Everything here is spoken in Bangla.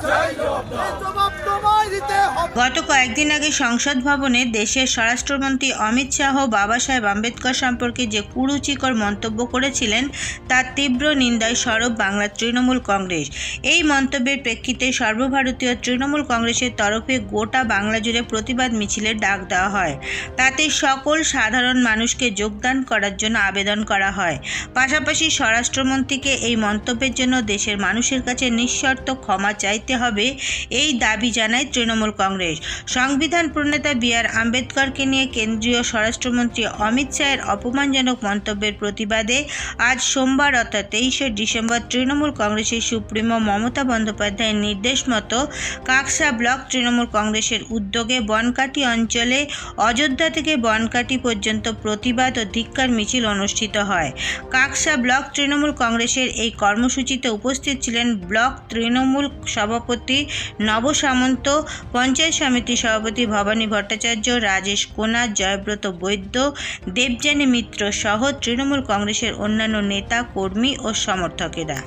জবাব তোমায় দিতে গত কয়েকদিন আগে সংসদ ভবনে দেশের স্বরাষ্ট্রমন্ত্রী অমিত শাহ বাবা সাহেব আম্বেদকর সম্পর্কে যে কুরুচিকর মন্তব্য করেছিলেন, তার তীব্র নিন্দায় সরব বাংলার তৃণমূল কংগ্রেস। এই মন্তব্যের প্রেক্ষিতে সর্বভারতীয় তৃণমূল কংগ্রেসের তরফে গোটা বাংলা জুড়ে প্রতিবাদ মিছিলের ডাক দেওয়া হয়। তাতে সকল সাধারণ মানুষকে যোগদান করার জন্য আবেদন করা হয়। পাশাপাশি স্বরাষ্ট্রমন্ত্রীকে এই মন্তব্যের জন্য দেশের মানুষের কাছে নিঃশর্ত ক্ষমা চাইতে হবে, এই দাবি জানায় তৃণমূল কংগ্রেস। সংবিধান প্রণেতা বি আর আম্বেদকরকে নিয়ে কেন্দ্রীয় স্বরাষ্ট্রমন্ত্রী অমিত শাহের অপমানজনক মন্তব্যের প্রতিবাদে আজ সোমবার অর্থাৎ তেইশে ডিসেম্বর তৃণমূল কংগ্রেসের সুপ্রিমো মমতা বন্দ্যোপাধ্যায়ের নির্দেশ মতো কাকসা ব্লক তৃণমূল কংগ্রেসের উদ্যোগে বনকাটি অঞ্চলে অযোধ্যা থেকে বনকাটি পর্যন্ত প্রতিবাদ ও ধিক্কার মিছিল অনুষ্ঠিত হয়। কাকসা ব্লক তৃণমূল কংগ্রেসের এই কর্মসূচিতে উপস্থিত ছিলেন ব্লক তৃণমূল সভাপতি নব সামন্ত পঞ্চায়েত সমিতি সভাপতি ভবানী ভট্টাচার্য, রাজেশ কোনা, জয়ব্রত বৈদ্য, দেবযানী মিত্র সহ তৃণমূল কংগ্রেসের অন্যান্য নেতা, কর্মী ও সমর্থকেরা।